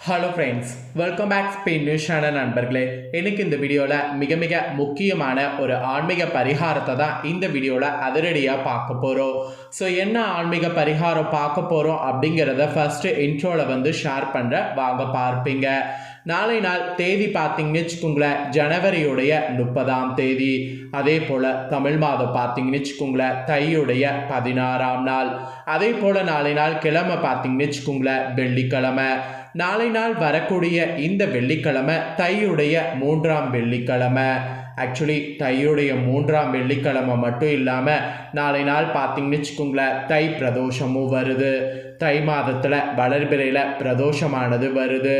Hello friends welcome back Spain news நண்பர்களே. எனக்கு இந்த வீடியோவில் மிக மிக முக்கியமான ஒரு ஆன்மீக பரிகாரத்தை தான் இந்த வீடியோவில் அதிரடியாக பார்க்க போகிறோம் ஸோ என்ன ஆன்மீக பரிகாரம் பார்க்க போகிறோம் அப்படிங்கிறத ஃபஸ்ட்டு இன்ட்ரோவில் வந்து ஷேர் பண்ணுற வாங்க பார்ப்பீங்க. நாளை நாள் தேதி பார்த்தீங்கன்னு வச்சுக்கோங்களேன் ஜனவரியுடைய முப்பதாம் தேதி. அதே போல் தமிழ் மாதம் பார்த்தீங்கன்னு வச்சுக்கோங்களேன் தையுடைய பதினாறாம் நாள். அதே போல் நாளை நாள் கிழமை பார்த்தீங்கன்னு வச்சுக்கோங்களேன் வெள்ளிக்கிழமை. நாளை நாள் வரக்கூடிய இந்த வெள்ளிக்கிழமை தையுடைய மூன்றாம் வெள்ளிக்கிழமை. ஆக்சுவலி தையுடைய மூன்றாம் வெள்ளிக்கிழமை மட்டும் இல்லாமல் நாளை நாள் பார்த்தீங்கன்னு வச்சுக்கோங்களேன் தை பிரதோஷமும் வருது. தை மாதத்தில் வளர்பிறையில் பிரதோஷமானது வருது.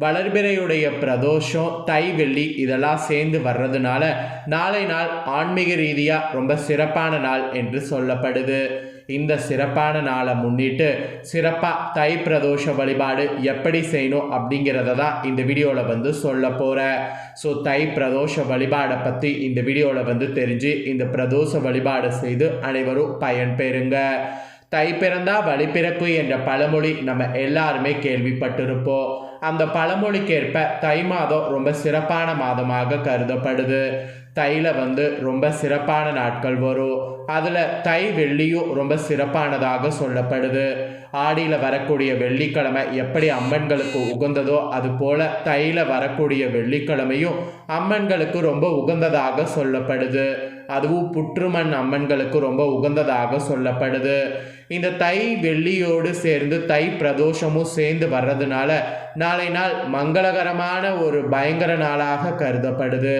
வளர்பிறையுடைய பிரதோஷம் தை வெள்ளி இதெல்லாம் சேர்ந்து வர்றதுனால நாளை நாள் ஆன்மீக ரீதியாக ரொம்ப சிறப்பான நாள் என்று சொல்லப்படுது. இந்த சிறப்பான நாளை முன்னிட்டு சிறப்பாக தை பிரதோஷ வழிபாடு எப்படி செய்யணும் அப்படிங்கிறத தான் இந்த வீடியோவில் வந்து சொல்ல போகிறேன் ஸோ தை பிரதோஷ வழிபாடை பற்றி இந்த வீடியோவில் வந்து தெரிஞ்சு இந்த பிரதோஷ வழிபாடு செய்து அனைவரும் பயன்பெறுங்க தை பிறந்தா வழி பிறப்பு என்ற பழமொழி நம்ம எல்லாருமே கேள்விப்பட்டிருப்போம். அந்த பழமொழிக்கேற்ப தை மாதம் ரொம்ப சிறப்பான மாதமாக கருதப்படுது. தையில் வந்து ரொம்ப சிறப்பான நாட்கள் வரும். அதில் தை வெள்ளியும் ரொம்ப சிறப்பானதாக சொல்லப்படுது. ஆடியில் வரக்கூடிய வெள்ளிக்கிழமை எப்படி அம்மன்களுக்கு உகந்ததோ அது போல் தையில் வரக்கூடிய வெள்ளிக்கிழமையும் அம்மன்களுக்கு ரொம்ப உகந்ததாக சொல்லப்படுது. அதுவும் புற்றுமண் அம்மன்களுக்கு ரொம்ப உகந்ததாக சொல்லப்படுது. இந்த தை வெள்ளியோடு சேர்ந்து தை பிரதோஷமும் சேர்ந்து வர்றதுனால நாளை நாள் மங்களகரமான ஒரு பயங்கர நாளாக கருதப்படுது.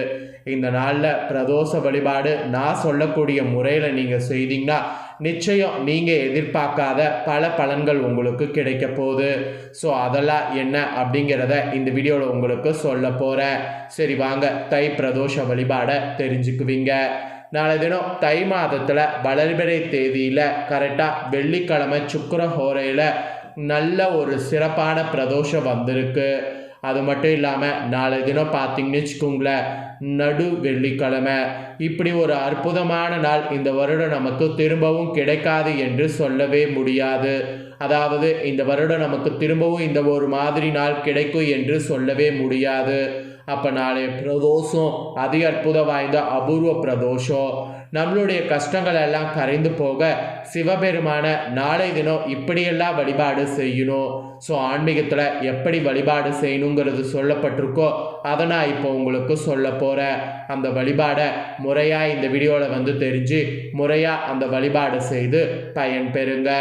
இந்த நாளில் பிரதோஷ வழிபாடு நான் சொல்லக்கூடிய முறையில் நீங்கள் செய்தீங்கன்னா நிச்சயம் நீங்கள் எதிர்பார்க்காத பல பலன்கள் உங்களுக்கு கிடைக்க போகுது. ஸோ அதெல்லாம் என்ன அப்படிங்கிறத இந்த வீடியோவில் உங்களுக்கு சொல்ல போகிறேன் சரி வாங்க. தை பிரதோஷ வழிபாடை தெரிஞ்சுக்குவீங்க. நாளை தினம் தை மாதத்தில் வளர்பிறை தேதியில் கரெக்டாக வெள்ளிக்கிழமை சுக்கர ஹோரையில் நல்ல ஒரு சிறப்பான பிரதோஷம் வந்திருக்கு. அது மட்டும் இல்லாமல் நாளை தினம் பார்த்தீங்கன்னு வச்சுக்கோங்களேன் நடு வெள்ளிக்கிழமை. இப்படி ஒரு அற்புதமான நாள் இந்த வருடம் நமக்கு திரும்பவும் கிடைக்காது என்று சொல்லவே முடியாது. அதாவது இந்த வருடம் நமக்கு திரும்பவும் இந்த ஒரு மாதிரி நாள் கிடைக்கும் என்று சொல்லவே முடியாது. அப்போ நாளைய பிரதோஷம் அதி அற்புதம் வாய்ந்த அபூர்வ பிரதோஷம். நம்மளுடைய கஷ்டங்கள் எல்லாம் கரைந்து போக சிவபெருமான நாளை தினம் இப்படியெல்லாம் வழிபாடு செய்யணும். ஸோ ஆன்மீகத்தில் எப்படி வழிபாடு செய்யணுங்கிறது சொல்லப்பட்டிருக்கோ அதை நான் இப்போ உங்களுக்கு சொல்ல போகிறேன் அந்த வழிபாடை முறையாக இந்த வீடியோவில் வந்து தெரிஞ்சு முறையாக அந்த வழிபாடு செய்து பயன் பெறுங்க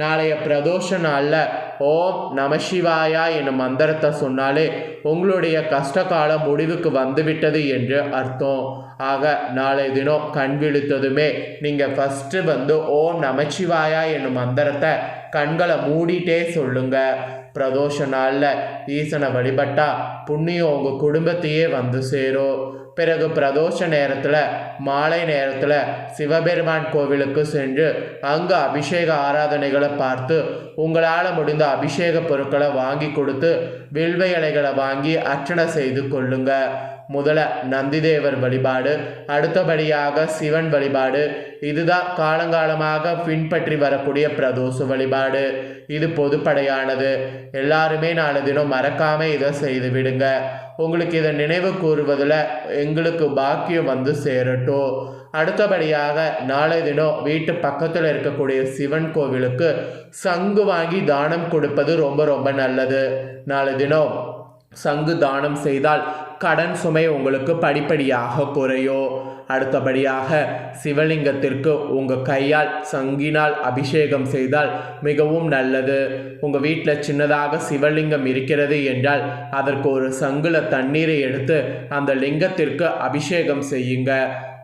நாளைய பிரதோஷ நாளில் ஓம் நமசிவாயா என்னும் மந்திரத்தை சொன்னாலே உங்களுடைய கஷ்ட காலம் முடிவுக்கு வந்துவிட்டது என்று அர்த்தம். ஆக நாளை தினம் கண் விழித்ததுமே நீங்கள் ஃபஸ்ட்டு வந்து ஓம் நமச்சிவாயா என்னும் மந்திரத்தை கண்களை மூடிட்டே சொல்லுங்க. பிரதோஷ நாளில் ஈசனை வழிபட்டா புண்ணியம் உங்கள் குடும்பத்தையே வந்து சேரும். பிறகு பிரதோஷ நேரத்தில் மாலை நேரத்தில் சிவபெருமான் கோவிலுக்கு சென்று அங்கு அபிஷேக ஆராதனைகளை பார்த்து உங்களால் முடிந்த அபிஷேக பொருட்களை வாங்கி கொடுத்து வில்வ இலைகளை வாங்கி அர்ச்சனை செய்து கொள்ளுங்க. முதல நந்திதேவர் வழிபாடு அடுத்தபடியாக சிவன் வழிபாடு இதுதான் காலங்காலமாக பின்பற்றி வரக்கூடிய பிரதோஷ வழிபாடு. இது பொதுப்படையானது. எல்லாருமே நாலு தினம் மறக்காம இதை செய்து விடுங்க. உங்களுக்கு இதை நினைவு கூறுவதில் எங்களுக்கு பாக்கியம் வந்து சேரட்டும். அடுத்தபடியாக நாளை தினம் வீட்டு பக்கத்தில் இருக்கக்கூடிய சிவன் கோவிலுக்கு சங்கு வாங்கி தானம் கொடுப்பது ரொம்ப ரொம்ப நல்லது. நாளை தினம் சங்கு தானம் செய்தால் கடன் சுமை உங்களுக்கு படிப்படியாக குறையும். அடுத்தபடியாக சிவலிங்கத்திற்கு உங்கள் கையால் சங்கினால் அபிஷேகம் செய்தால் மிகவும் நல்லது. உங்கள் வீட்டில் சின்னதாக சிவலிங்கம் இருக்கிறது என்றால் அதற்கு ஒரு சங்குல தண்ணீரை எடுத்து அந்த லிங்கத்திற்கு அபிஷேகம் செய்யுங்க.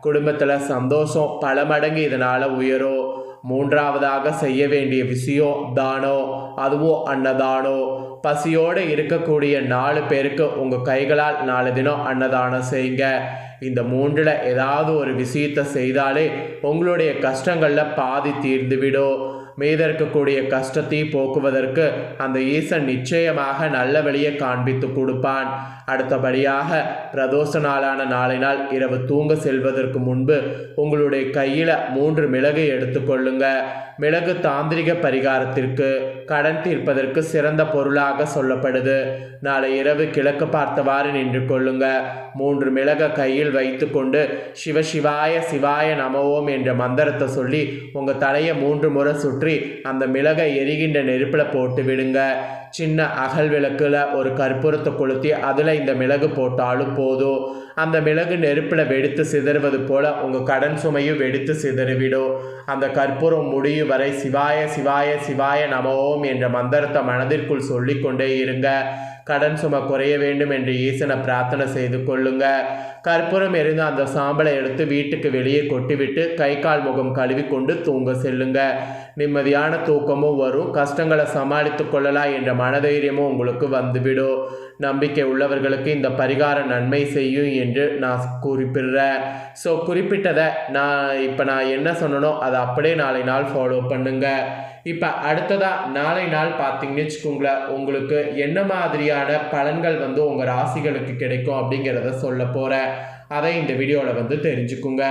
குடும்பத்தில் சந்தோஷம் பல மடங்கு இதனால் உயரும். மூன்றாவதாக செய்ய வேண்டிய விஷயம் தானோ அதுவும் அன்னதானோ? பசியோடு இருக்கக்கூடிய நாலு பேருக்கு உங்கள் கைகளால் நாலு தினம் அன்னதானம் செய்யுங்க. இந்த மூன்றில் ஏதாவது ஒரு விஷயத்தை செய்தாலே உங்களுடைய கஷ்டங்களில் பாதி தீர்ந்துவிடும். மீத இருக்கக்கூடிய கஷ்டத்தை போக்குவதற்கு அந்த ஈசன் நிச்சயமாக நல்ல வழியை காண்பித்து கொடுப்பான். அடுத்தபடியாக பிரதோஷ நாளான நாளை நாள் இரவு தூங்க செல்வதற்கு முன்பு உங்களுடைய கையில் மூன்று மிளகை எடுத்துக்கொள்ளுங்க மிளகு தாந்திரிக பரிகாரத்திற்கு கடன் தீர்ப்பதற்கு சிறந்த பொருளாக சொல்லப்படுது. நாளை இரவு கிழக்கு பார்த்தவாறு நின்று கொள்ளுங்க. மூன்று மிளக கையில் வைத்துக்கொண்டு சிவசிவாய சிவாய சிவாய நமவோம் என்ற மந்திரத்தை சொல்லி உங்கள் தலையை மூன்று முறை சுற்றி அந்த மிளகை எரிகின்ற நெருப்பில் போட்டு விடுங்க. சின்ன அகல் விளக்குல ஒரு கற்பூரத்தை கொளுத்தி அதில் இந்த மிளகு போட்டாலும் போதும். அந்த மிளகு நெருப்பில் வெடித்து சிதறுவது போல உங்கள் கடன் சுமையும் வெடித்து சிதறிவிடும். அந்த கற்பூரம் முடியும் வரை சிவாய சிவாய சிவாய நமோம் என்ற மந்திரத்தை மனதிற்குள் சொல்லிக்கொண்டே இருங்க. கடன் சுமை குறைய வேண்டும் என்று ஈசனை பிரார்த்தனை செய்து கொள்ளுங்க. கற்பூரம் எரிந்து அந்த சாம்பலை எடுத்து வீட்டுக்கு வெளியே கொட்டிவிட்டு கை கால் முகம் கழுவி கொண்டு தூங்க செல்லுங்க. நிம்மதியான தூக்கமும் வரும். கஷ்டங்களை சமாளித்து கொள்ளலாம் என்ற மனதைரியமும் உங்களுக்கு வந்துவிடும். நம்பிக்கை உள்ளவர்களுக்கு இந்த பரிகாரம் நன்மை செய்யும் என்று நான் குறிப்பிடுறேன். ஸோ குறிப்பிட்டதை நான் இப்போ நான் என்ன சொன்னனோ அதை அப்படியே நாளை நாள் ஃபாலோ பண்ணுங்க. இப்போ அடுத்ததாக நாளை நாள் பார்த்தீங்கன்னு வச்சுக்கோங்களேன் உங்களுக்கு என்ன மாதிரியான பலன்கள் வந்து உங்கள் ராசிகளுக்கு கிடைக்கும் அப்படிங்கிறத சொல்ல போகிறேன் அதை இந்த வீடியோவில் வந்து தெரிஞ்சுக்குங்க.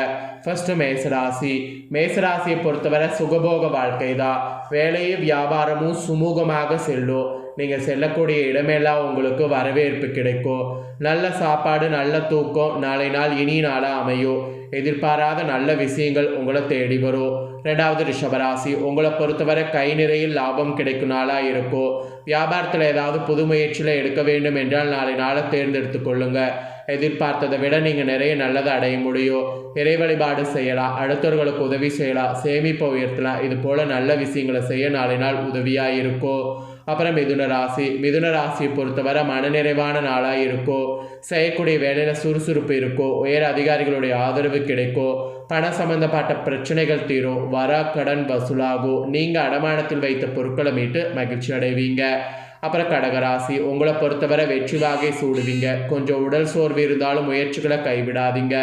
ஃபஸ்ட்டு மேசராசி மேசராசியை பொறுத்தவரை சுகபோக வாழ்க்கை தான். வேலையும் வியாபாரமும் சுமூகமாக செல்லும். நீங்கள் செல்லக்கூடிய இடமெல்லாம் உங்களுக்கு வரவேற்பு கிடைக்கும். நல்ல சாப்பாடு நல்ல தூக்கம் நாளை நாள் இனி நாளாக அமையும். எதிர்பாராத நல்ல விஷயங்கள் உங்களை தேடி வரும். ரெண்டாவது ரிஷபராசி உங்களை பொறுத்தவரை கை நிறையில் லாபம் கிடைக்கும் நாளாக இருக்கும். வியாபாரத்தில் ஏதாவது புது முயற்சியில் எடுக்க வேண்டும் என்றால் நாளை நாளை தேர்ந்தெடுத்து கொள்ளுங்கள் எதிர்பார்த்ததை விட நீங்கள் நிறைய நல்லதை அடைய முடியும். இறை வழிபாடு செய்யலாம் அடுத்தவர்களுக்கு உதவி செய்யலாம் சேமிப்பை உயர்த்தலாம். இது போல் நல்ல விஷயங்களை செய்ய நாளை நாள் உதவியாக இருக்கும். அப்புறம் மிதுன ராசி மிதுன ராசியை பொறுத்தவரை மனநிறைவான நாளாக இருக்கும் செய்யக்கூடிய வேலையில் சுறுசுறுப்பு இருக்கும் உயர் அதிகாரிகளுடைய ஆதரவு கிடைக்கும் பண சம்பந்தப்பட்ட பிரச்சனைகள் தீரும் வர கடன் வசூலாகும் நீங்கள் அடமானத்தில் வைத்த பொருட்களை மீட்டு மகிழ்ச்சி அடைவீங்க. அப்புறம் கடகராசி உங்களை பொறுத்தவரை வெற்றி வாகை சூடுவீங்க. கொஞ்சம் உடல் சோர்வு இருந்தாலும் முயற்சிகளை கைவிடாதீங்க.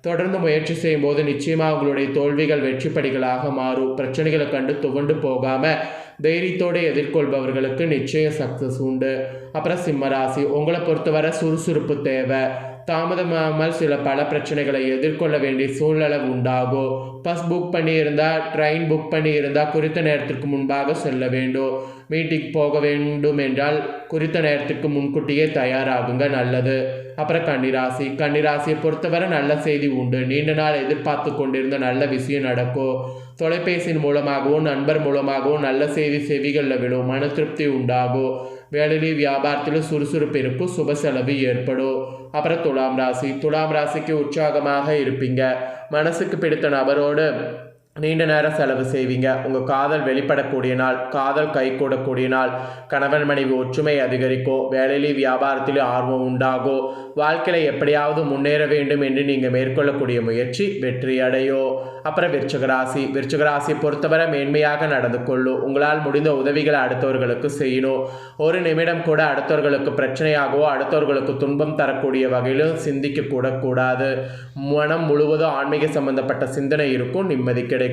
தொடர்ந்து முயற்சி செய்யும் போது நிச்சயமாக உங்களுடைய தோல்விகள் வெற்றி படிகளாக மாறும். பிரச்சனைகளை கண்டு துவண்டு போகாமல் தைரியத்தோடு எதிர்கொள்பவர்களுக்கு நிச்சயம் சக்ஸஸ் உண்டு. அப்புறம் சிம்மராசி உங்களை பொறுத்தவரை சுறுசுறுப்பு தேவை. தாமதமாமல் சில பல பிரச்சனைகளை எதிர்கொள்ள வேண்டிய சூழ்நிலை உண்டாகும் பஸ் புக் பண்ணியிருந்தால் ட்ரெயின் புக் பண்ணியிருந்தால் குறித்த நேரத்திற்கு முன்பாக செல்ல வேண்டும் மீட்டிங் போக வேண்டும் என்றால் குறித்த நேரத்துக்கு முன்கூட்டியே தயாராகுங்க நல்லது. அப்புறம் கன்னிராசி. கன்னிராசியை பொறுத்தவரை நல்ல செய்தி உண்டு. நீண்ட நாள் எதிர்பார்த்து கொண்டிருந்த நல்ல விஷயம் நடக்கும் தொலைபேசியின் மூலமாகவும் நண்பர் மூலமாகவும் நல்ல செய்தி செவிகளில் விடும் மன திருப்தி உண்டாகும் வேலையிலே வியாபாரத்திலும் சுறுசுறுப்பு இருக்கும் சுப செலவு ஏற்படும் அப்புறம் துலாம் ராசி துலாம் ராசிக்கு உற்சாகமாக இருப்பீங்க மனசுக்கு பிடித்த நபரோடு நீண்ட நேரம் செலவு செய்வீங்க. உங்கள் காதல் வெளிப்படக்கூடிய நாள் காதல் கைகூடக்கூடிய நாள் கணவன் மனைவி ஒற்றுமை அதிகரிக்கும் வேலையிலேயும் வியாபாரத்திலே ஆர்வம் உண்டாகும் வாழ்க்கையில் எப்படியாவது முன்னேற வேண்டும் என்று நீங்கள் மேற்கொள்ளக்கூடிய முயற்சி வெற்றி அடையும் அப்புறம் விருச்சகராசி விருச்சகராசி பொறுத்தவரை மேன்மையாக நடந்து கொள்ளும் உங்களால் முடிந்த உதவிகளை அடுத்தவர்களுக்கு செய்யணும் ஒரு நிமிடம் கூட அடுத்தவர்களுக்கு பிரச்சனையாகவோ அடுத்தவர்களுக்கு துன்பம் தரக்கூடிய வகையிலும் சிந்திக்க கூட கூடாது. மனம் முழுவதும் ஆன்மீக சம்பந்தப்பட்ட சிந்தனை இருக்கும் நிம்மதி கிடைக்கும்.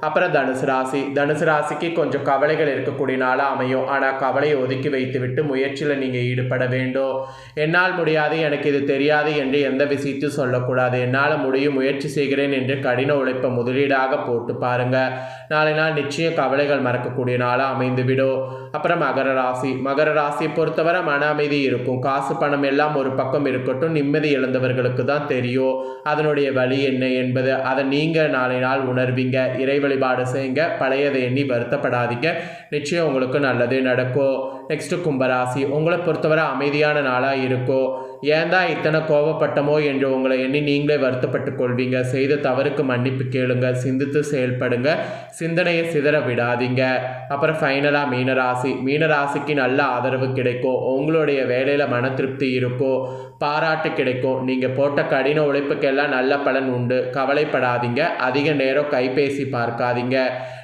அப்புறம் தனுசு ராசி. தனுசு ராசிக்கு கொஞ்சம் கவலைகள் இருக்கக்கூடிய நாளாக அமையும். ஆனால் கவலையை ஒதுக்கி வைத்துவிட்டு முயற்சியில் நீங்கள் ஈடுபட வேண்டும். என்னால் முடியாது எனக்கு இது தெரியாது என்று எந்த விஷயத்தையும் சொல்லக்கூடாது. என்னால் முடியும் முயற்சி செய்கிறேன் என்று கடின உழைப்பை முதலீடாக போட்டு பாருங்க. நாளை நாள் நிச்சயம் கவலைகள் மறக்கக்கூடிய நாளாக அமைந்துவிடும். அப்புறம் மகர ராசி. மகர ராசியை பொறுத்தவரை மன அமைதி இருக்கும். காசு பணம் எல்லாம் ஒரு பக்கம் இருக்கட்டும். நிம்மதி இழந்தவர்களுக்கு தான் தெரியும். அதனுடைய வழி என்ன என்பது அதை நீங்கள் நாளை நாள் உணர்வீங்க. இறை வழிபாடு செய்யுங்க. பழையதை எண்ணி வருத்தப்படாதீங்க. நிச்சயம் உங்களுக்கு நல்லதே நடக்கும். நெக்ஸ்ட்டு கும்பராசி. உங்களை பொறுத்தவரை அமைதியான நாளாக இருக்கும். ஏன் தான் இத்தனை கோவப்பட்டமோ என்று உங்களை எண்ணி நீங்களே வருத்தப்பட்டு கொள்வீங்க. செய்த தவறுக்கு மன்னிப்பு கேளுங்க. சிந்தித்து செயல்படுங்க. சிந்தனையை சிதற விடாதீங்க. அப்புறம் ஃபைனலாக மீனராசி. மீனராசிக்கு நல்ல ஆதரவு கிடைக்கும். உங்களுடைய வேலையில் மன திருப்தி இருக்கும் பாராட்டு கிடைக்கும். நீங்கள் போட்ட கடின உழைப்புக்கெல்லாம் நல்ல பலன் உண்டு. கவலைப்படாதீங்க. அதிக நேரம் கைபேசி பார்க்காதீங்க.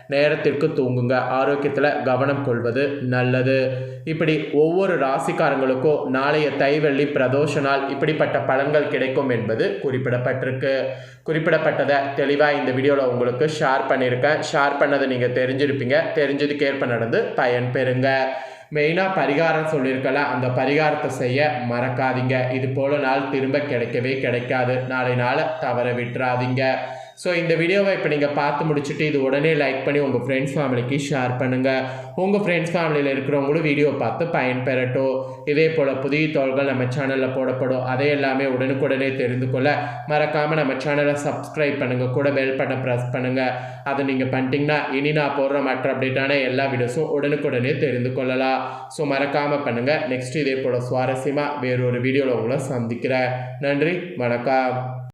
நேரத்திற்கு தூங்குங்க. ஆரோக்கியத்தில் கவனம் கொள்வது நல்லது. இப்படி ஒவ்வொரு ராசிக்காரங்களுக்கும் நாளைய தைவெள்ளி பிரதோஷ நாள் இப்படிப்பட்ட பலன்கள் கிடைக்கும் என்பது குறிப்பிடப்பட்டிருக்கு. குறிப்பிடப்பட்டதை தெளிவாக இந்த வீடியோவில் உங்களுக்கு ஷேர் பண்ணியிருக்கேன். ஷேர் பண்ணதை நீங்கள் தெரிஞ்சிருப்பீங்க. தெரிஞ்சதுக்கேற்ப நடந்து பயன் பெறுங்கள் மெயினாக பரிகாரம் சொல்லியிருக்கல அந்த பரிகாரத்தை செய்ய மறக்காதீங்க. இது போல நாள் திரும்ப கிடைக்கவே கிடைக்காது. நாளை நாளை தவற விட்டுறாதீங்க. ஸோ இந்த வீடியோவை இப்போ நீங்கள் பார்த்து முடிச்சுட்டு இது உடனே லைக் பண்ணி உங்கள் ஃப்ரெண்ட்ஸ் ஃபேமிலிக்கு ஷேர் பண்ணுங்கள் உங்கள் ஃப்ரெண்ட்ஸ் ஃபேமிலியில் இருக்கிறவங்களும் வீடியோ பார்த்து பயன்பெறட்டும். இதே போல் புதிய தோள்கள் நம்ம சேனலில் போடப்படும். அதை எல்லாமே உடனுக்குடனே தெரிந்து கொள்ள மறக்காமல் நம்ம சேனலை சப்ஸ்கிரைப் பண்ணுங்கள் கூட பெல் பட்டன் ப்ரெஸ் பண்ணுங்கள் அதை நீங்கள் பண்ணிட்டீங்கன்னா இனி நான் போடுற மற்ற அப்டேட்டான எல்லா வீடியோஸும் உடனுக்குடனே தெரிந்து கொள்ளலாம். ஸோ மறக்காமல் பண்ணுங்கள் நெக்ஸ்ட் இதே போல் சுவாரஸ்யமாக வேறொரு வீடியோவில் உங்களை சந்திக்கிறேன். நன்றி. வணக்கம்.